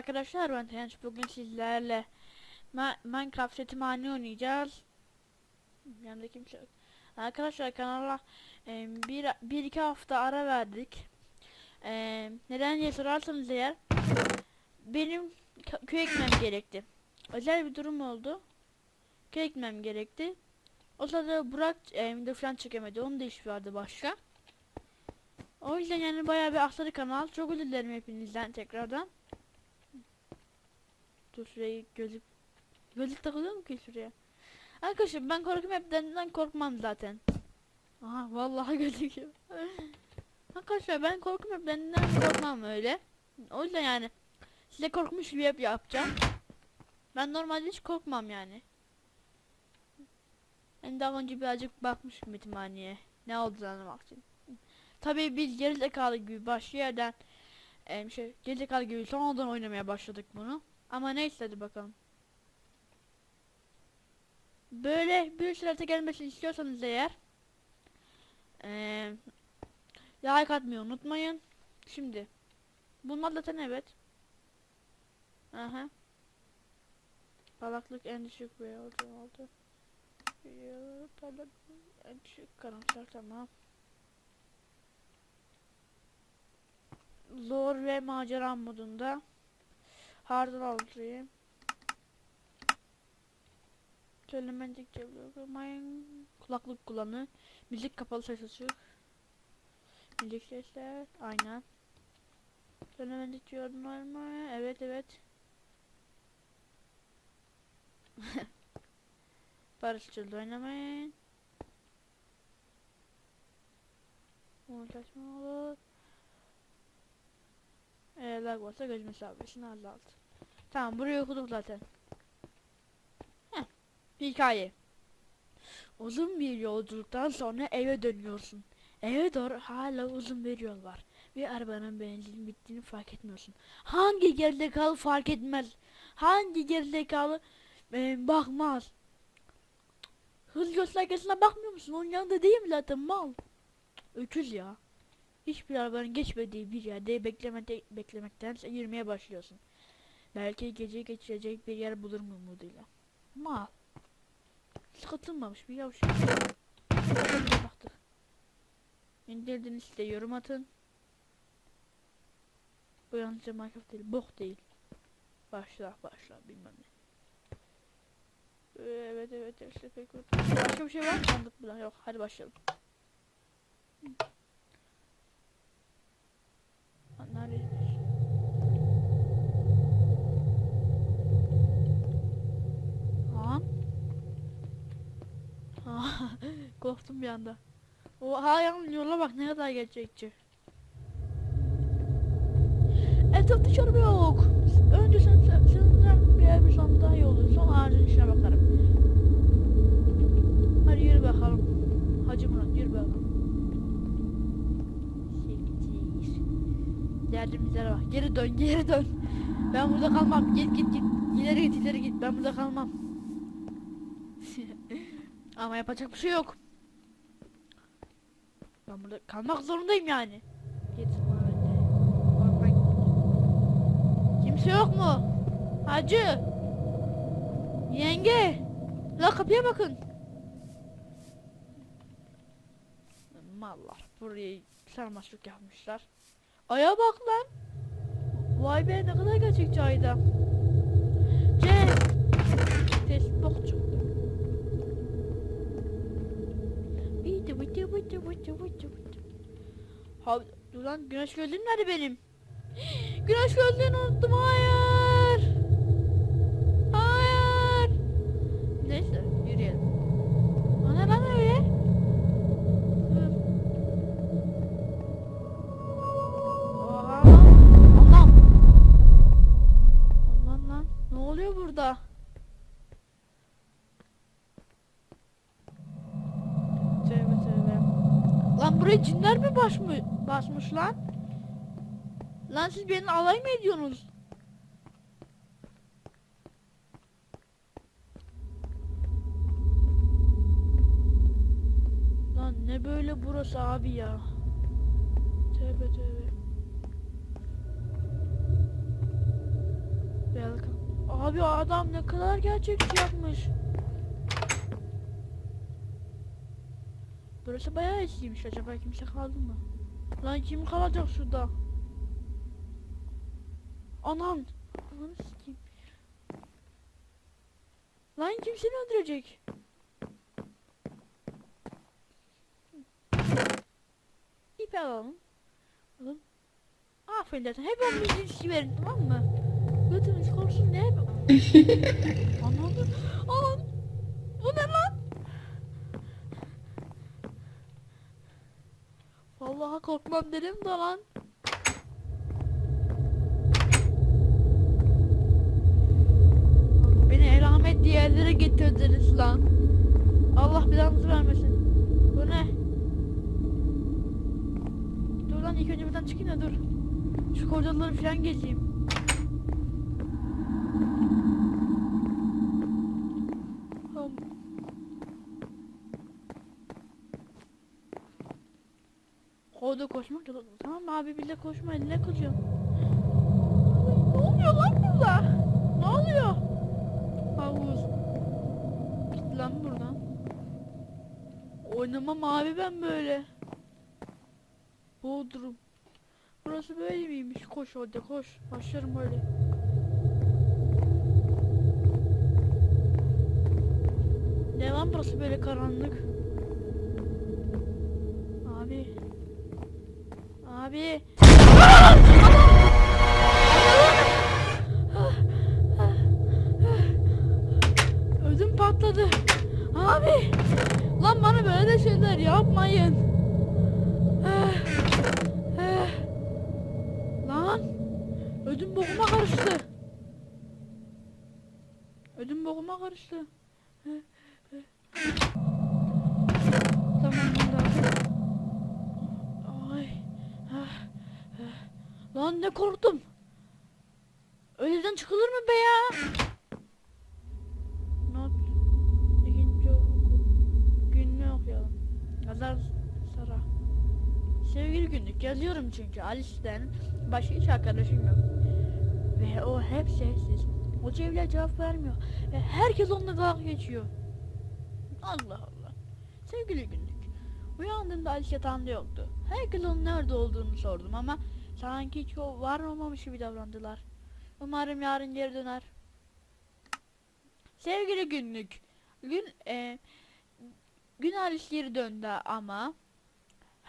arkadaşlar ben Tenç bugün sizlerle Ma Minecraft Yetimhane oynayacağız. Yanımda kimse yok. Arkadaşlar kanala e, bir, bir iki hafta ara verdik. E, neden diye sorarsanız eğer benim kö- köye gitmem gerekti. Özel bir durum oldu. Köye gitmem gerekti. O sırada Burak e, video falan çekemedi. Onun da işi vardı başka. O yüzden yani bayağı bir aksadı kanal. Çok özür dilerim hepinizden tekrardan. Dur şurayı gözlük gözlük takılıyor mu ki şuraya? Arkadaşlar ben korkum hepten korkmam zaten. Aha vallahi gözüküyor. Arkadaşlar ben korkum hepten korkmam öyle. O yüzden yani size korkmuş gibi hep yapacağım. Ben normalde hiç korkmam yani. Ben daha önce birazcık bakmıştım yetimhaneye. Ne olduğunu anlamak için. Tabii biz gerizekalı gibi başka yerden em, şey gerizekalı gibi sonradan oynamaya başladık bunu. Ama neyse hadi bakalım. Böyle bir sürete gelmesini istiyorsanız eğer eee like atmayı unutmayın. Şimdi bunlar zaten evet. Aha. Parlaklık en düşük ve oldu oldu. Parlaklık en düşük karamsar tamam. Zor ve macera modunda Hard'dan alayım. Söylemedik çeviriyorum. Kulaklık kullanı. Müzik kapalı ses açık. Müzik sesler. Aynen. Söylemedik yorumlar mı? Evet evet. Barışçıl oynamayın. Uğraşma olur. Eğer lag varsa göz mesafesini azalt. Tamam burayı okuduk zaten. Heh. Hikaye. Uzun bir yolculuktan sonra eve dönüyorsun. Eve doğru hala uzun bir yol var. Ve arabanın benzin bittiğini fark etmiyorsun. Hangi gerizekalı fark etmez? Hangi gerizekalı e, bakmaz? Hız göstergesine bakmıyor musun? Onun yanında değil mi zaten mal? Öküz ya. Hiçbir arabanın geçmediği bir yerde beklemede, beklemektense yürümeye başlıyorsun. Belki gece geçirecek bir yer bulur mu umuduyla. Mal. Sıkıtılmamış bir yavşak. İndirdiğiniz site yorum atın. Bu yalnızca Minecraft değil, bok değil. Başla, başla, bilmem ne. Ee, Evet, evet, işte pek Başka bir şey var mı? Sandık. Yok, hadi başlayalım. Lan Neredeyiz? Lan. Korktum bir anda. O hayvan yola bak ne kadar gerçekçi. Etrafta hiç araba yok. Önce sen, sen, senden bir yer bir son daha iyi olur. Sonra ağacın içine bakarım. Hadi yürü bakalım. Hacı Murat yürü bakalım. Sevgili Derdimizlere bak. Geri dön, geri dön. Ben burada kalmam. Git git git. İleri git, ileri git. Ben burada kalmam. Ama yapacak bir şey yok. Ben burada kalmak zorundayım yani. Git. Kimse yok mu? Hacı. Yenge. La kapıya bakın. Mallar. Burayı sarmaşık yapmışlar. Aya bak lan. Vay be ne kadar gerçekçi ayda. C. Çıktı. Bitti bitti bitti bitti bitti bitti. Ha, dur lan güneş gözlüğüm nerede benim? güneş gözlüğünü unuttum. Hayır. Buraya cinler mi basmış, basmış lan? Lan siz beni alay mı ediyorsunuz? Lan ne böyle burası abi ya? Tövbe tövbe. Welcome. Abi adam ne kadar gerçekçi yapmış. Burası bayağı eskiymiş acaba kimse kaldı mı? Lan kim kalacak şurada? Anam. Ananı sikeyim. Lan kim seni öldürecek? İpi alalım. Alın. Aferin zaten. Hep on müziği verin tamam mı? Götümüz korksun diye hep... Anladım. Anan. Bu ne lan? Vallahi korkmam dedim de lan. Beni elamet yerlere getirdiniz lan. Allah belanızı vermesin. Bu ne? Dur lan ilk önce buradan çıkayım da dur. Şu koridorları falan geçeyim. Tamam. Koda koşmak yok. Tamam abi bile koşma eline koşuyorum. Ne oluyor lan burada? Ne oluyor? Havuz. Git lan buradan. Oynamam abi ben böyle. Bodrum. Burası böyle miymiş? Koş orada koş. Başlarım böyle. Ne lan burası böyle karanlık? Abi. günlük yazıyorum çünkü Alice'den başka hiç arkadaşım yok. Ve o hep sessiz. O cevler cevap vermiyor. Ve herkes onunla dalga geçiyor. Allah Allah. Sevgili günlük. Uyandığımda Alice yatağında yoktu. Herkes onun nerede olduğunu sordum ama sanki hiç o var olmamış gibi davrandılar. Umarım yarın geri döner. Sevgili günlük. Gün e, gün Alice geri döndü ama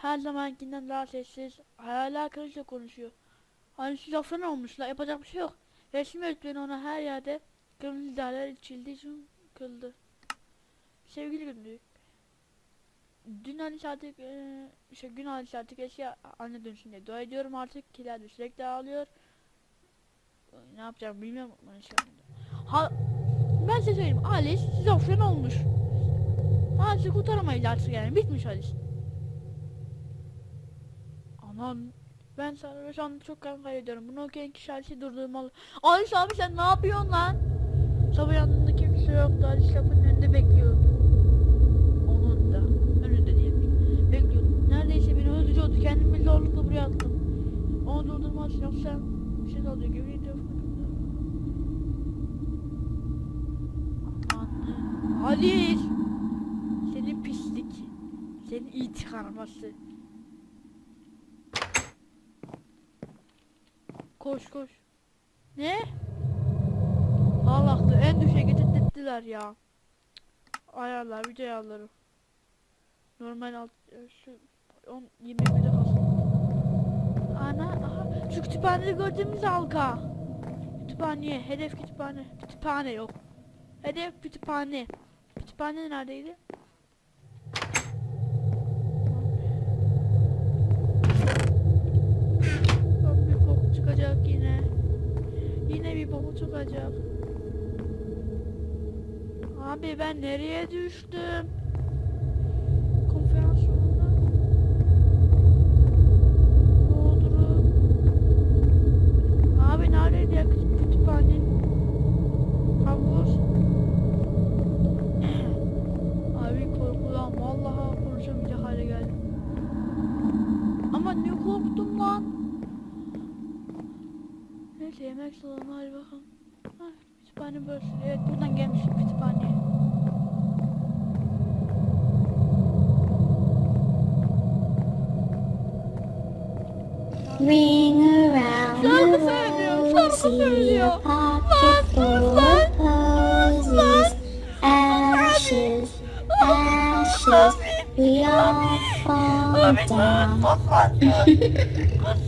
her zamankinden daha sessiz, hayal arkadaşla konuşuyor. Hani şizofren olmuşlar, yapacak bir şey yok. Resmi öğretmeni ona her yerde kırmızı idareler içildiği için kıldı. Sevgili günlük. Dün Alice artık, e, şey, gün Alice artık eski anne dönsün diye dua ediyorum artık. Kiler de sürekli ağlıyor. Ne yapacağım bilmiyorum. Ha, ben size söyleyeyim. Alice şizofren olmuş. Alice'i kurtaramayız artık yani. Bitmiş Alice. Anam ben sana şu anda çok kan kaybediyorum. Bunu okuyan kişi Alice'i durdurmalı. Alice abi sen ne yapıyorsun lan? Sabah yanında kimse yoktu. Alice kapının önünde bekliyor. Onun da. Önünde diyelim. Bekliyor. Neredeyse beni öldürüyordu. Kendimi zorlukla buraya attım. Onu durdurmaz yoksa bir şey oluyor. Aman. Alice. Senin pislik. Senin it Koş koş. Ne? Allah'tı en düşe getirttiler ya. Ayarlar video ayarları. Normal alt e, şu 10 21'de kalsın. Ana aha şu kütüphanede gördüğümüz halka. Kütüphaneye hedef kütüphane. Kütüphane yok. Hedef kütüphane. Kütüphane neredeydi? Lan bir bok çıkacak yine. Bok çıkacak. Abi ben nereye düştüm? Kütüphane burası. Evet buradan gelmişim kütüphaneye. Ring around the rosy, pocket full of posies, ashes, ashes, we all fall down.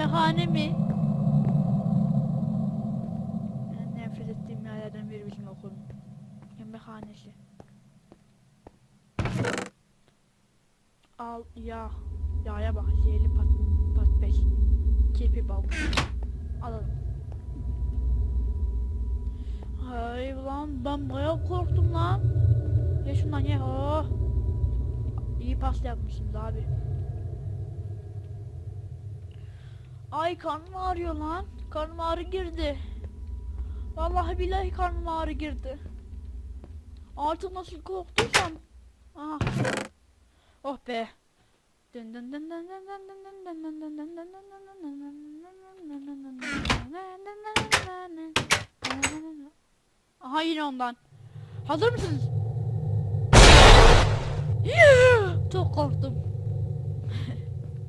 Yemekhane mi? En nefret ettiğim yerlerden biri bizim okulun. Yemekhanesi. Al ya. Yağya bak. Zehirli pat, pat beş. Kirpi bal. Alalım. Hay lan ben bayağı korktum lan. Ye şundan ye. Oh. İyi pasta yapmışsınız abi. Ay karnım ağrıyor lan. Karnım ağrı girdi. Vallahi billahi karnım ağrı girdi. Artık nasıl korktuysam. Aha. Oh be. Aha yine ondan. Hazır mısınız? Çok korktum.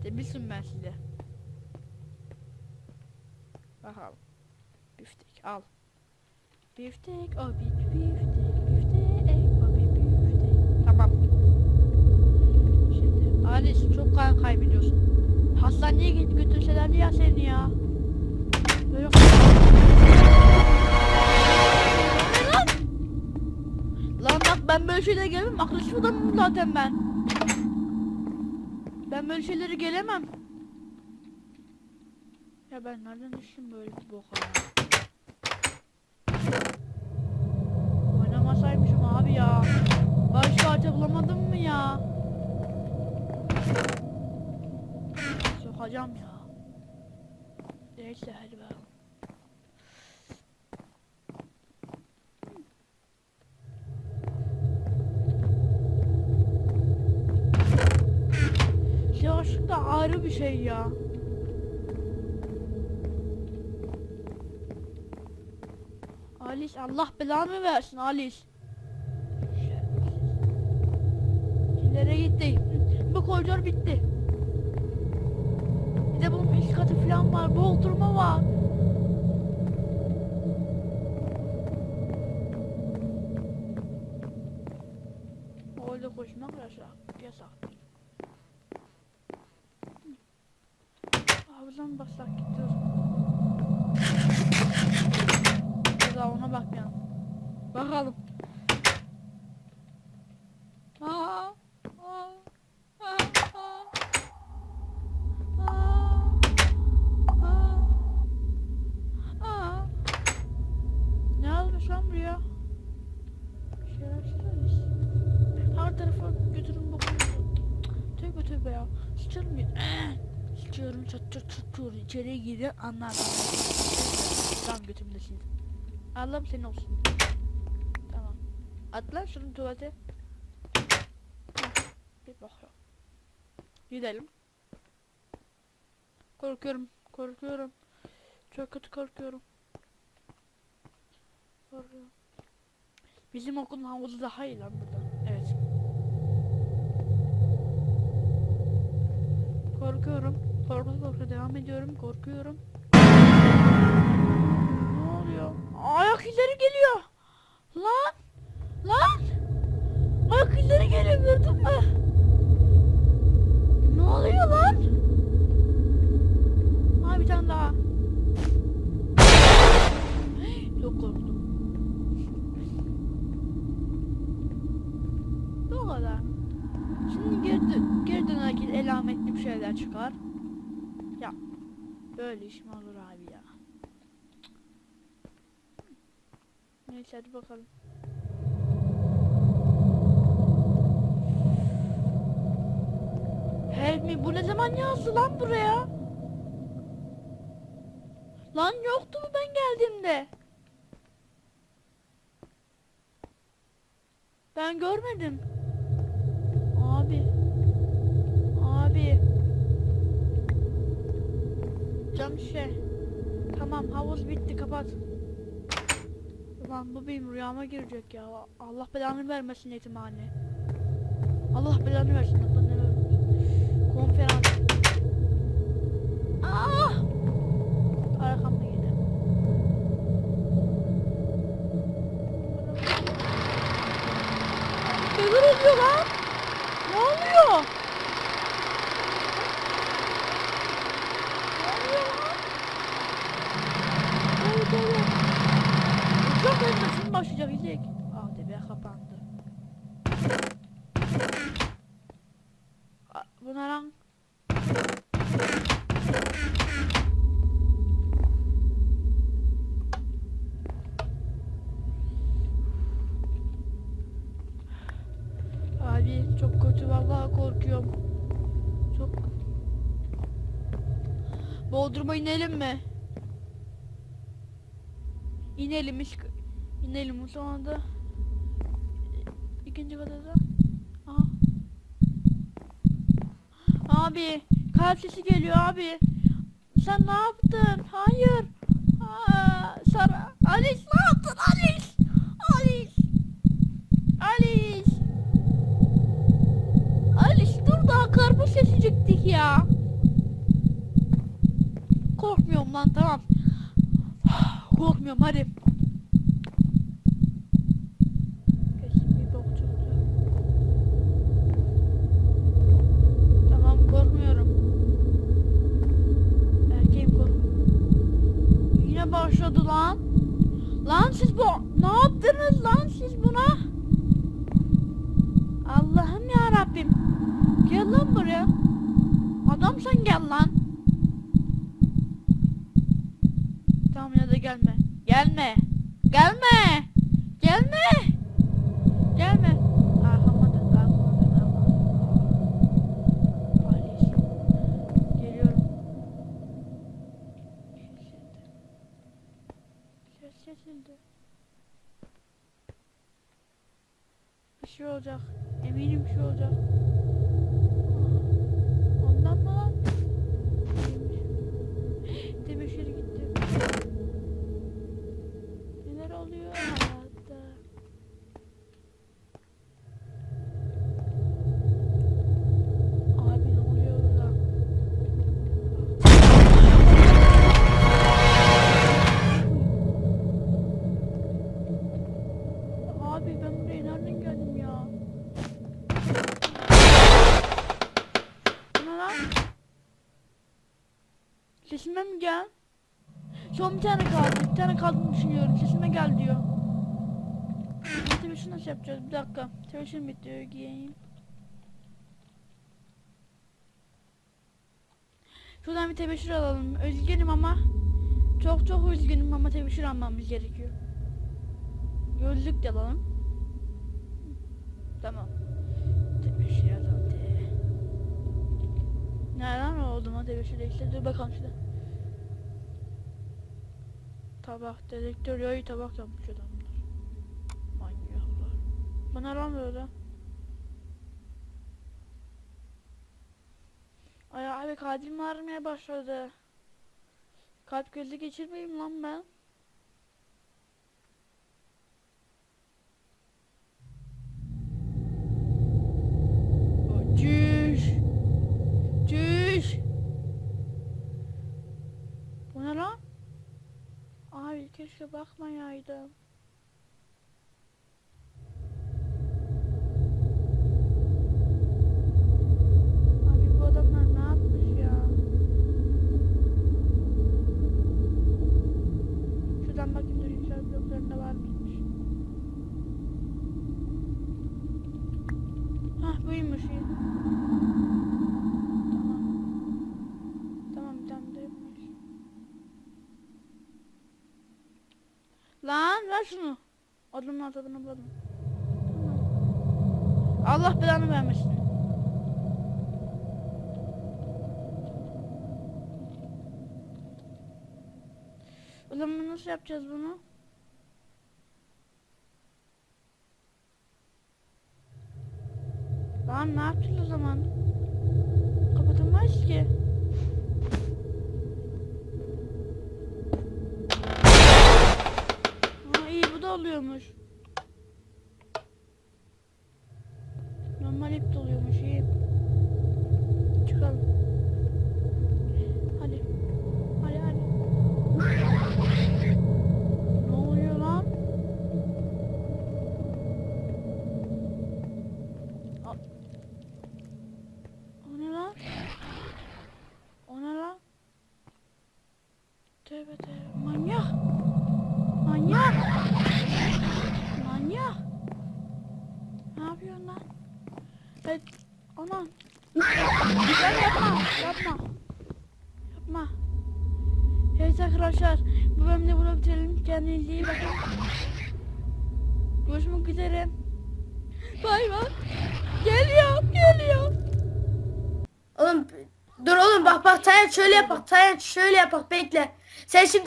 Demiştim ben size. Biftek al. Biftek o bir biftek biftek o bir biftek. Tamam. Şimdi Alice çok kan kaybediyorsun. Hastaneye git götürselerdi ya seni ya. Böyle lan? Lan bak ben böyle şeylere gelemem. Akılsız adamım zaten ben. Ben böyle şeylere gelemem. Ya ben nereden düştüm böyle bir boka ya? Oynamasaymışım abi ya. Başka harita bulamadım mı ya? Sokacağım ya. Neyse hadi bakalım. Yavaşlık da ayrı bir şey ya. Alice Allah belanı versin Alice. İlere gitti. Bu koridor bitti. Bir de bunun üst katı falan var. Boğulturma var. Orada koşmak yasak. Yasak. Hafızan basak gidiyoruz. Daha ona bak ya. Bakalım. Aa, aa, aa, aa. Aa, aa. Ne yazmış lan buraya? Şerefsiz. Her tarafa götürün bakın. Tövbe tövbe ya. Sıçarım ya. Sıçıyorum çat çat çat içeriye girer anlar. Tam götümde sildim. Allah'ım senin olsun. Tamam. Atla şunu tuvalete. Bir bakıyorum. Gidelim. Korkuyorum. Korkuyorum. Çok kötü korkuyorum. Korkuyorum. Bizim okulun havuzu daha iyi lan burada. Evet. Korkuyorum. Korku korku devam ediyorum. Korkuyorum. Oluyor? Ayak izleri geliyor. Lan! Lan! Ayak izleri geliyor gördün? Ne oluyor lan? Ha bir tane daha. Çok korktum. Bu kadar. Şimdi geri, dön geri dönerken elametli bir şeyler çıkar. Ya Böyle iş mi olur abi ya? Neyse hadi bakalım. Help me bu ne zaman yazdı lan buraya? Lan yoktu mu ben geldiğimde? Ben görmedim. Abi. Abi. Cam şey. Tamam havuz bitti kapat. Ulan bu benim rüyama girecek ya. Allah belanı vermesin yetimhane. Allah belanı versin. Allah vermesin. Konferans. Ah! Arkamda yine. Neler oluyor lan? Ne oluyor? Ne oluyor lan? Evet evet. Uçak ölmesin başlayacak İlek. ATV kapandı. A- Bu? Abi çok kötü vallahi korkuyorum. Çok Bodrum'a inelim mi? İnelim iş inelim sonra da ikinci kata da Aha. Abi kalp sesi geliyor abi. Sen ne yaptın? Hayır. Aa, Sara Alice ne yaptın Alice? Alice. Alice. Alice dur daha karpuz seçecektik ya. Korkmuyorum lan tamam. Korkmuyorum hadi. Kesin bir bok çıktı. Tamam korkmuyorum. Erkeğim kork. Yine başladı lan. Lan siz bu ne yaptınız lan siz buna? Allah'ım ya Rabbim. Gel lan buraya. Adam sen gel lan. Tamam ya da gelme. Gelme. Gelme. Gelme. Gelme. Arkama dön. Alice. Geliyorum. Ses kesildi. Bir şey olacak. Eminim bir şey olacak. Mi gel? Son bir tane kaldı. Bir tane kaldığını düşünüyorum. Sesime gel diyor. Tebeşir nasıl yapacağız? Bir dakika. Tebeşir bitti. Giyeyim. Şuradan bir tebeşir alalım. Üzgünüm ama çok çok üzgünüm ama tebeşir almamız gerekiyor. Gözlük de alalım. Tamam. Tebeşir alalım. Nereden oldu mu tebeşir işte? Dur bakalım şurada. Tabak, dedektör yağı tabak yapmış adamlar. Manyaklar. Bu ne lan böyle? Ay abi kalbim ağrımaya başladı. Kalp krizi geçirmeyeyim lan ben. Cüş. Cüş. Bu ne lan? Keşke bakmayaydım. Adımın adını bulalım. Allah belanı vermesin. O zaman nasıl yapacağız bunu? Lan ne yapacağız o zaman? Kapatamaz ki. oluyormuş. yapak Tayyip şöyle yapak bekle. Sen şimdi